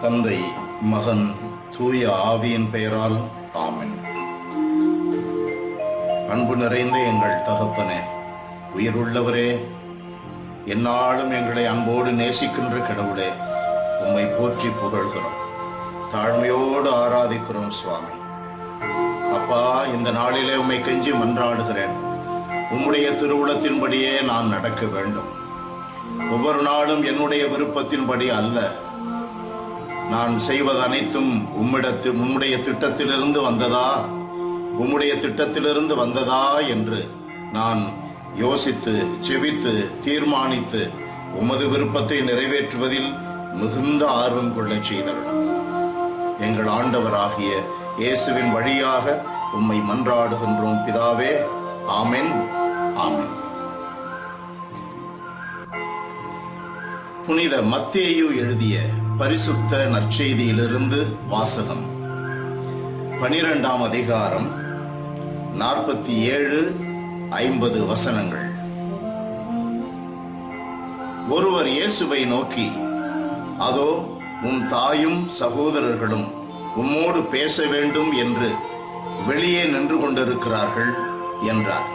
தந்தை மகன் தூய ஆவியின் பெயரால் ஆமின். அன்பு நிறைந்த எங்கள் தகப்பனே உயிருள்ளவரே என்னாலும் எங்களை அன்போடு நேசிக்கின்ற கடவுளே உம்மை போற்றி புகழ்கிறோம். தாழ்மையோடு ஆராதிக்கிறோம் சுவாமி. அப்பா இந்த நாளிலே உம்மை கெஞ்சி மன்றாடுகிறேன். உம்முடைய திருவுளத்தின்படியே நான் நடக்க வேண்டும். ஒவ்வொரு நாளும் என்னுடைய விருப்பத்தின்படி அல்ல. நான் செய்வது அனைத்தும் உம்மிடத்து உம்முடைய திட்டத்திலிருந்து வந்ததா? உம்முடைய திட்டத்திலிருந்து வந்ததா என்று நான் யோசித்து செவித்து தீர்மானித்து உமது விருப்பத்தை நிறைவேற்றுவதில் மிகுந்த ஆர்வம் கொள்ளச் செய்தருளும். எங்கள் ஆண்டவராகிய இயேசுவின் வழியாக உம்மை மன்றாடுகின்றோம் பிதாவே. ஆமென். ஆமென். புனித மத்தேயு எழுதிய பரிசுத்த நற்செய்தியிலிருந்து வாசகம். பனிரெண்டாம் அதிகாரம் நாற்பத்தி ஏழு ஐம்பது வசனங்கள். ஒருவர் இயேசுவை நோக்கி அதோ உம் தாயும் சகோதரர்களும் உம்மோடு பேச வேண்டும் என்று வெளியே நின்று கொண்டிருக்கிறார்கள் என்றார்.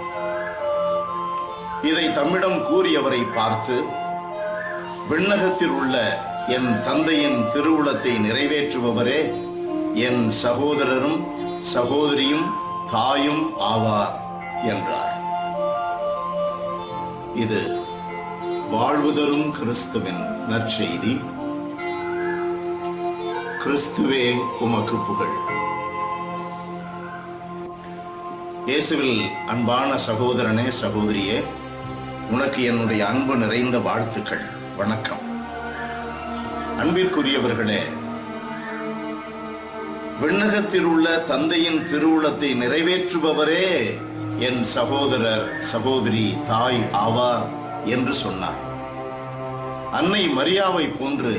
இதை தம்மிடம் கூறியவரை பார்த்து விண்ணகத்தில் உள்ள என் தந்தையின் திருவுளத்தை நிறைவேற்றுபவரே என் சகோதரரும் சகோதரியும் தாயும் ஆவார் என்றார். இது வாழ்வுதரும் கிறிஸ்துவின் நற்செய்தி. கிறிஸ்துவே உமக்கு புகழ். இயேசுவில் அன்பான சகோதரனே சகோதரியே உனக்கு என்னுடைய அன்பு நிறைந்த வாழ்த்துக்கள். வணக்கம். அன்பிற்குரியவர்களே விண்ணகத்தில் உள்ள தந்தையின் திருவுளத்தை நிறைவேற்றுபவரே என் சகோதரர் சகோதரி தாய் ஆவார் என்று சொன்னார். அன்னை மரியாவை போன்று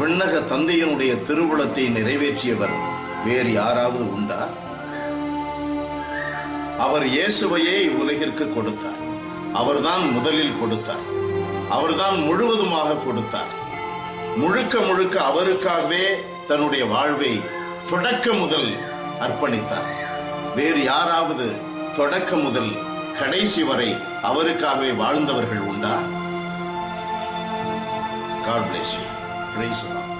விண்ணக தந்தையினுடைய திருவுளத்தை நிறைவேற்றியவர் வேறு யாராவது உண்டா? அவர் இயேசுவையே உலகிற்கு கொடுத்தார். அவர்தான் முதலில் கொடுத்தார். அவர்தான் முழுவதுமாக கொடுத்தார். முழுக்க முழுக்க அவருக்காகவே தன்னுடைய வாழ்வை தொடக்க முதல் அர்ப்பணித்தார். வேறு யாராவது தொடக்க முதல் கடைசி வரை அவருக்காகவே வாழ்ந்தவர்கள் உண்டா? God place you